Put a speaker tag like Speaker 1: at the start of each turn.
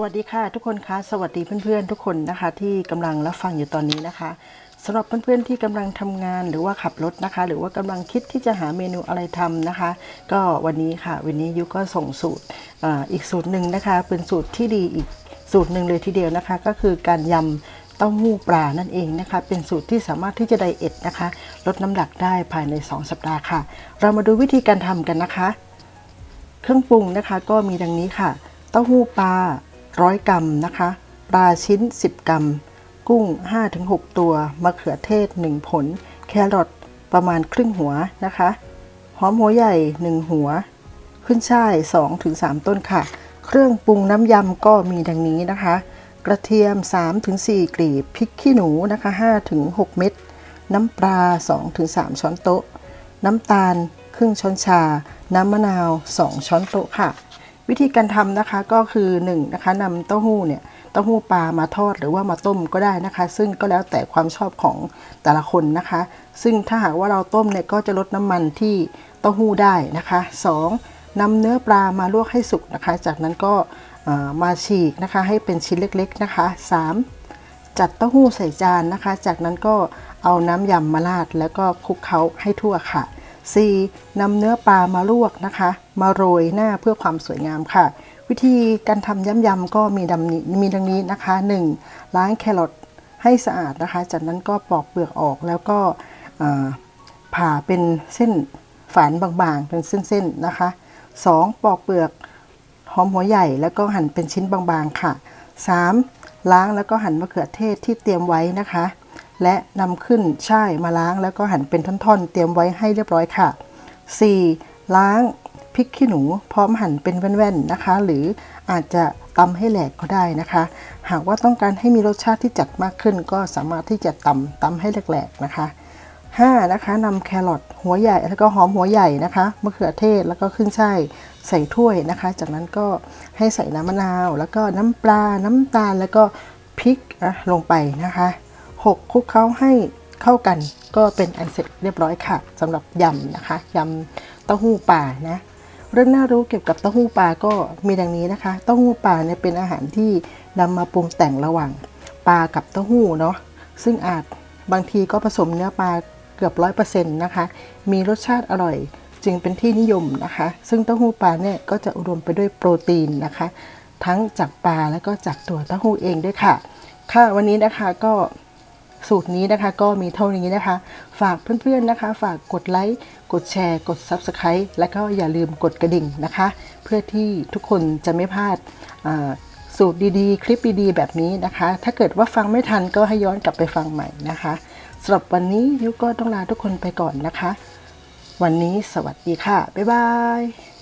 Speaker 1: สวัสดีค่ะทุกคนคะสวัสดีเพื่อนๆทุกคนนะคะ ที่กำลังรับฟังอยู่ตอนนี้นะคะสำหรับเพื่อนๆที่กำลังทำงานหรือว่าขับรถนะคะ หรือว่ากำลังคิดที่จะหาเมนูอะไรทำนะคะ ก็วันนี้ค่ะ วันนี้ยุก็ส่งสูตรออีกสูตรหนึ่งนะคะ เป็นสูตรที่ดีอีกสูตรหนึ่งเลยทีเดียวนะคะ ก็คือการยำเต้าหู้ปลานั่นเองนะคะ เป็นสูตรที่สามารถที่จะไดเอทนะคะ ลดน้ำหนักได้ภายใน 2 สัปดาห์ค่ะ เรามาดูวิธีการทำกันนะคะ เครื่องปรุงนะคะก็มีดังนี้ค่ะ เต้าหู้ปลา ร้อยกรัมนะคะ ปลาชิ้น 10 กรัม กุ้ง 5-6 ตัว มะเขือเทศ 1 ผล แครอทประมาณครึ่งหัวนะคะ หอมหัวใหญ่ 1 หัว ขึ้นช่าย 2-3 ต้นค่ะ เครื่องปรุงน้ำยำก็มีดังนี้นะคะ กระเทียม 3-4 กลีบ พริกขี้หนูนะคะ 5-6 เม็ด น้ำปลา 2-3 ช้อนโต๊ะ น้ำตาลครึ่งช้อนชา น้ำมะนาว 2 ช้อนโต๊ะค่ะ วิธีการทำนะคะก็คือ1นนะคะนำเต้าหู้เนี่ยเต้าหู้ปลามาทอดหรือว่ามาต้มก็ได้นะคะ ซึ่งก็แล้วแต่ความชอบของแต่ละคนนะคะ ซึ่งถ้าหากว่าเราต้มเนี่ยก็จะลดน้ำมันที่เต้าหู้ได้นะคะ 2. นำเนื้อปลามาลวกให้สุกนะคะ จากนั้นก็มาฉีกนะคะให้เป็นชิ้นเล็กๆนะคะ 3. จัดเต้าหู้ใส่จานนะคะ จากนั้นก็เอาน้ำยำมาราดแล้วก็คลุกเคล้าให้ทั่วค่ะ 4. นำเนื้อปลามาลวกนะคะ มาโรยหน้าเพื่อความสวยงามค่ะ วิธีการทำยำยำก็มีดังนี้มีดังนี้นะคะ 1. ล้างแครอทให้สะอาดนะคะ จากนั้นก็ปอกเปลือกออกแล้วก็ผ่าเป็นเส้นฝานบางๆ เป็นเส้นๆนะคะ 2. ปอกเปลือกหอมหัวใหญ่แล้วก็หั่นเป็นชิ้นบางๆค่ะ 3. ล้างแล้วก็หั่นมะเขือเทศที่เตรียมไว้นะคะ และนำขึ้นช่ายมาล้างแล้วก็หั่นเป็นท่อนๆ เตรียมไว้ให้เรียบร้อยค่ะ 4. ล้างพริกขี้หนูพร้อมหั่นเป็นแว่นๆนะคะ หรืออาจจะตำให้แหลกก็ได้นะคะ หากว่าต้องการให้มีรสชาติที่จัดมากขึ้น ก็สามารถที่จะตำตำให้แหลกๆนะคะ 5. นะคะนำแครอทหัวใหญ่แล้วก็หอมหัวใหญ่นะคะมะเขือเทศแล้วก็ขึ้นช่ายใส่ถ้วยนะคะ จากนั้นก็ให้ใส่น้ำมะนาว แล้วก็น้ำปลาน้ำตาลแล้วก็พริกลงไปนะคะ 6คลุกเคล้าให้เข้ากันก็เป็นอันเสร็จเรียบร้อยค่ะสำหรับยำนะคะยำเต้าหู้ปลานะเรื่องน่ารู้เกี่ยวกับเต้าหู้ปลาก็มีดังนี้นะคะ เต้าหู้ปลาเนี่ยเป็นอาหารที่นำมาปรุงแต่งระหว่างปลากับเต้าหู้เนาะซึ่งอาจบางทีก็ผสมเนื้อปลาเกือบร้อยเปอร์เซ็นต์นะคะ มีรสชาติอร่อย จึงเป็นที่นิยมนะคะ ซึ่งเต้าหู้ปลาเนี่ยก็จะอุดมไปด้วยโปรตีนนะคะ ทั้งจากปลาแล้วก็จากตัวเต้าหู้เองด้วยค่ะ ค่ะวันนี้นะคะก็ สูตรนี้นะคะ ก็มีเท่านี้นะคะ ฝากเพื่อนๆนะคะ ฝากกดไลค์ กดแชร์ กด Subscribe และก็อย่าลืมกดกระดิ่งนะคะ เพื่อที่ทุกคนจะไม่พลาดสูตรดีๆ คลิปดีๆ แบบนี้นะคะ ถ้าเกิดว่าฟังไม่ทันก็ให้ย้อนกลับไปฟังใหม่นะคะสำหรับวันนี้ยุก็ต้องลาทุกคนไปก่อนนะคะ วันนี้สวัสดีค่ะ บ๊ายบาย